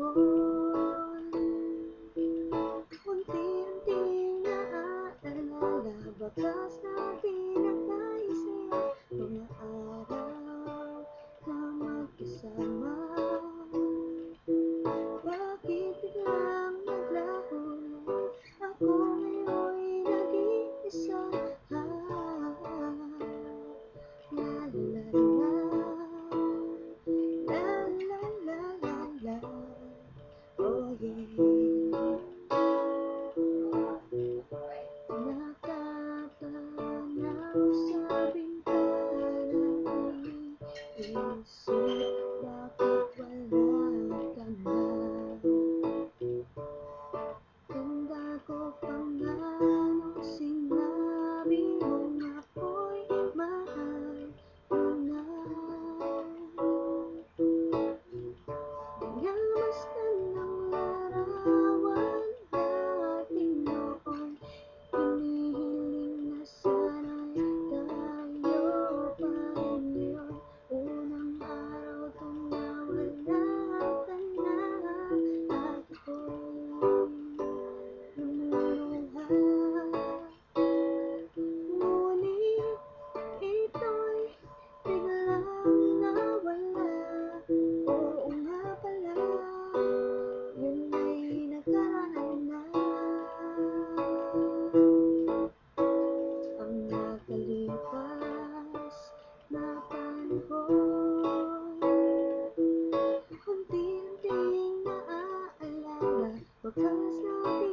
panahon Unti-unti naaalala Bakas na you. Just love